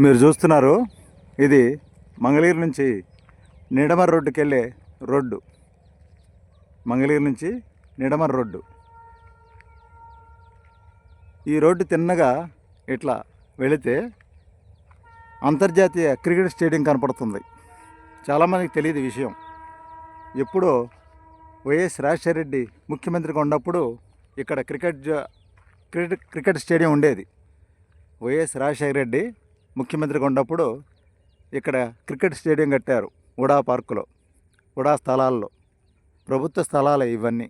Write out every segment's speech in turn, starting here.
మీరు చూస్తున్నారు ఇది మంగళగిరి నుంచి నిడమర్ రోడ్డుకి వెళ్ళే రోడ్డు. మంగళగిరి నుంచి నిడమర్ రోడ్డు. ఈ రోడ్డు తిన్నగా ఇట్లా వెళితే అంతర్జాతీయ క్రికెట్ స్టేడియం కనపడుతుంది. చాలామందికి తెలియదు విషయం. ఎప్పుడో వైఎస్ రాజశేఖర రెడ్డి ముఖ్యమంత్రిగా ఉన్నప్పుడు ఇక్కడ క్రికెట్ జ- క్రికెట్ క్రికెట్ స్టేడియం ఉండేది. వైఎస్ రాజశేఖర రెడ్డి ముఖ్యమంత్రిగా ఉన్నప్పుడు ఇక్కడ క్రికెట్ స్టేడియం కట్టారు ఉడా పార్కులో ఉడా స్థలాల్లో ప్రభుత్వ స్థలాలే ఇవన్నీ.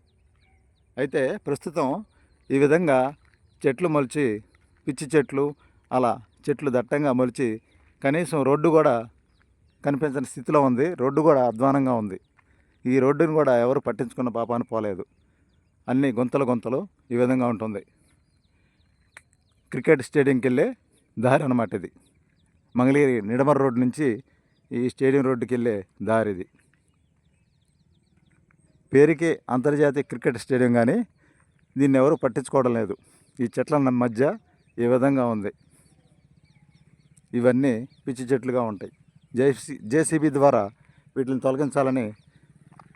అయితే ప్రస్తుతం ఈ విధంగా చెట్లు మొలిచి పిచ్చి చెట్లు అలా చెట్లు దట్టంగా మొలిచి కనీసం రోడ్డు కూడా కనిపించని స్థితిలో ఉంది. రోడ్డు కూడా అధ్వానంగా ఉంది. ఈ రోడ్డును కూడా ఎవరు పట్టించుకున్న పాపాను పోలేదు. అన్ని గుంతలు గుంతలు ఈ విధంగా ఉంటుంది. క్రికెట్ స్టేడియంకి వెళ్ళే దారి అన్నమాట ఇది. మంగళగిరి నిడమర రోడ్ నుంచి ఈ స్టేడియం రోడ్డుకి వెళ్ళే దారిది. పేరుకే అంతర్జాతీయ క్రికెట్ స్టేడియం కానీ దీన్ని ఎవరు పట్టించుకోవడం లేదు. ఈ చెట్ల మధ్య ఈ విధంగా ఉంది? ఇవన్నీ పిచ్చి చెట్లుగా ఉంటాయి. జేసీ జేసీబీ ద్వారా వీటిని తొలగించాలని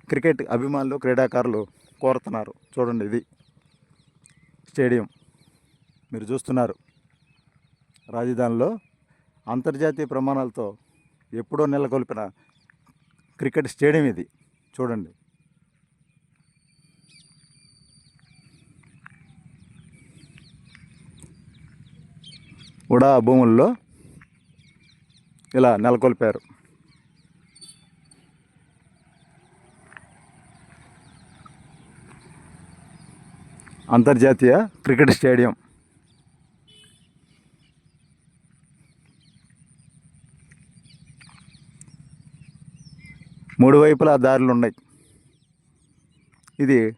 క్రికెట్ అభిమానులు క్రీడాకారులు కోరుతున్నారు. చూడండి ఇది స్టేడియం. మీరు చూస్తున్నారు. రాజధానిలో అంతర్జాతీయ ప్రమాణాలతో ఎప్పుడో నెలకొల్పిన క్రికెట్ స్టేడియం ఇది. చూడండి. ఉడా భూముల్లో ఇలా నెలకొల్పారు. అంతర్జాతీయ క్రికెట్ స్టేడియం. మూడు వైపులా దారులు ఉన్నాయి. ఇది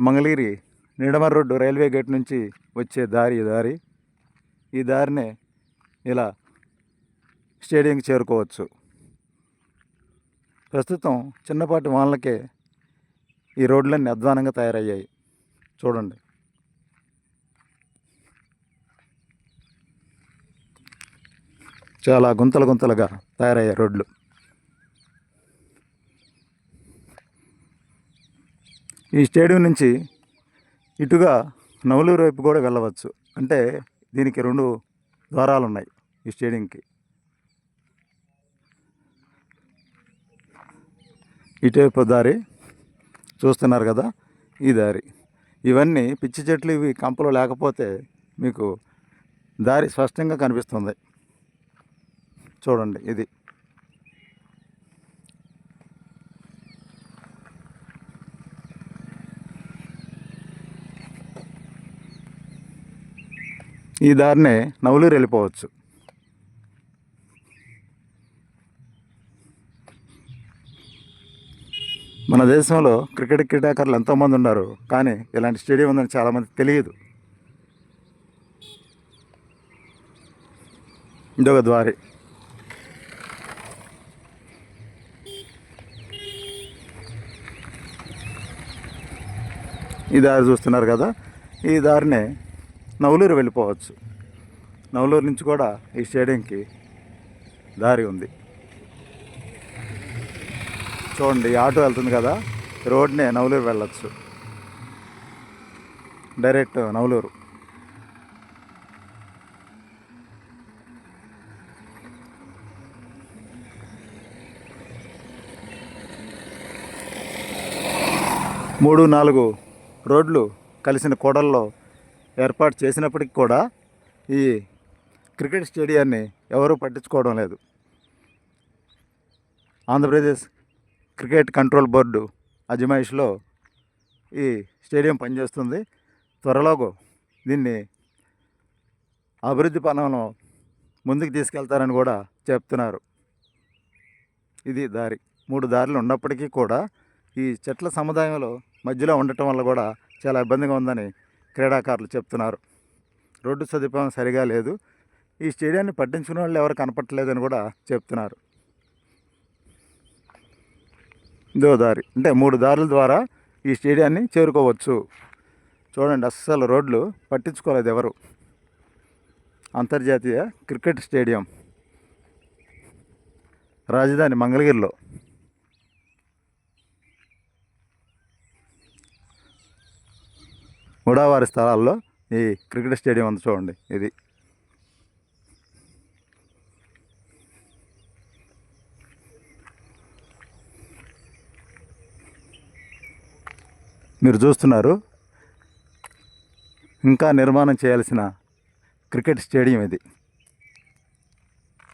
Mangalagiri Nidamar road railway gate నుంచి వచ్చే దారి దారి. ఈ దారినే ఇలా స్టేడియంకి చేరుకోవచ్చు. ప్రస్తుతం చిన్నపాటి వానలకే ఈ రోడ్లన్నీ అధ్వానంగా తయారయ్యాయి. చూడండి. చాలా గుంతలు గుంతలుగా తయారయ్యాయి రోడ్లు. ఈ స్టేడియం నుంచి ఇటుగా నవలూరు వైపు కూడా వెళ్ళవచ్చు. అంటే దీనికి రెండు ద్వారాలు ఉన్నాయి ఈ స్టేడియంకి. ఇటువైపు దారి చూస్తున్నారు కదా ఈ దారి. ఇవన్నీ పిచ్చి చెట్లు ఇవి కంపలో లేకపోతే మీకు దారి స్పష్టంగా కనిపిస్తుంది. చూడండి ఇది. ఈ దారినే నవలూరు వెళ్ళిపోవచ్చు. మన దేశంలో క్రికెట్ క్రీడాకారులు ఎంతోమంది ఉన్నారు కానీ ఇలాంటి స్టేడియం ఉందని చాలామంది తెలియదు. ఇదొక ద్వారి. ఈ దారి చూస్తున్నారు కదా? ఈ దారినే నవలూరు వెళ్ళిపోవచ్చు. నవలూరు నుంచి కూడా ఈ స్టేడియంకి దారి ఉంది. చూడండి ఆటో వెళ్తుంది కదా రోడ్నే నవలూరు వెళ్ళచ్చు. డైరెక్ట్ నవలూరు మూడు నాలుగు రోడ్లు కలిసిన కూడల్లో ఏర్పాటు చేసినప్పటికి కూడా ఈ క్రికెట్ స్టేడియాన్ని ఎవరూ పట్టించుకోవడం లేదు. ఆంధ్రప్రదేశ్ క్రికెట్ కంట్రోల్ బోర్డు అజమాయిష్లో ఈ స్టేడియం పనిచేస్తుంది. త్వరలో దీన్ని అభివృద్ధి పనంలో ముందుకు తీసుకెళ్తారని కూడా చెప్తున్నారు. ఇది దారి. మూడు దారులు ఉన్నప్పటికీ కూడా ఈ చెట్ల సముదాయంలో మధ్యలో ఉండటం వల్ల కూడా చాలా ఇబ్బందిగా ఉందని క్రీడాకారులు చెప్తున్నారు. రోడ్డు సదుపాయం సరిగా లేదు. ఈ స్టేడియాన్ని పట్టించుకునే వాళ్ళు ఎవరు కనపట్టలేదని కూడా చెప్తున్నారు. ఇదో దారి అంటే మూడు దారుల ద్వారా ఈ స్టేడియాన్ని చేరుకోవచ్చు. చూడండి అస్సలు రోడ్లు పట్టించుకోలేదు ఎవరు. అంతర్జాతీయ క్రికెట్ స్టేడియం. రాజధాని మంగళగిరిలో. మూడవారి స్థలాల్లో ఈ క్రికెట్ స్టేడియం ఉంది చూడండి ఇది. మీరు చూస్తున్నారు ఇంకా నిర్మాణం చేయాల్సిన క్రికెట్ స్టేడియం ఇది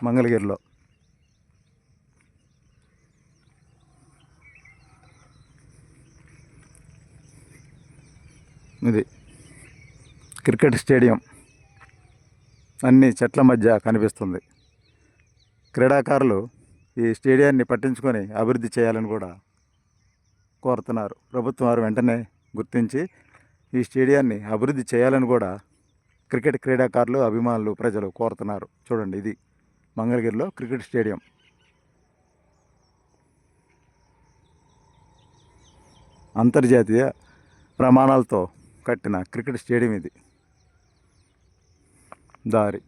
మంగళగిరిలో. ఇది క్రికెట్ స్టేడియం. అన్ని చెట్ల మధ్య కనిపిస్తుంది. క్రీడాకారులు ఈ స్టేడియాన్ని పట్టించుకొని అభివృద్ధి చేయాలని కూడా కోరుతున్నారు. ప్రభుత్వం వారు వెంటనే గుర్తించి ఈ స్టేడియాన్ని అభివృద్ధి చేయాలని కూడా క్రికెట్ క్రీడాకారులు అభిమానులు ప్రజలు కోరుతున్నారు. చూడండి ఇది మంగళగిరిలో క్రికెట్ స్టేడియం. అంతర్జాతీయ ప్రమాణాలతో కట్టిన క్రికెట్ స్టేడియం ఇది. దారి.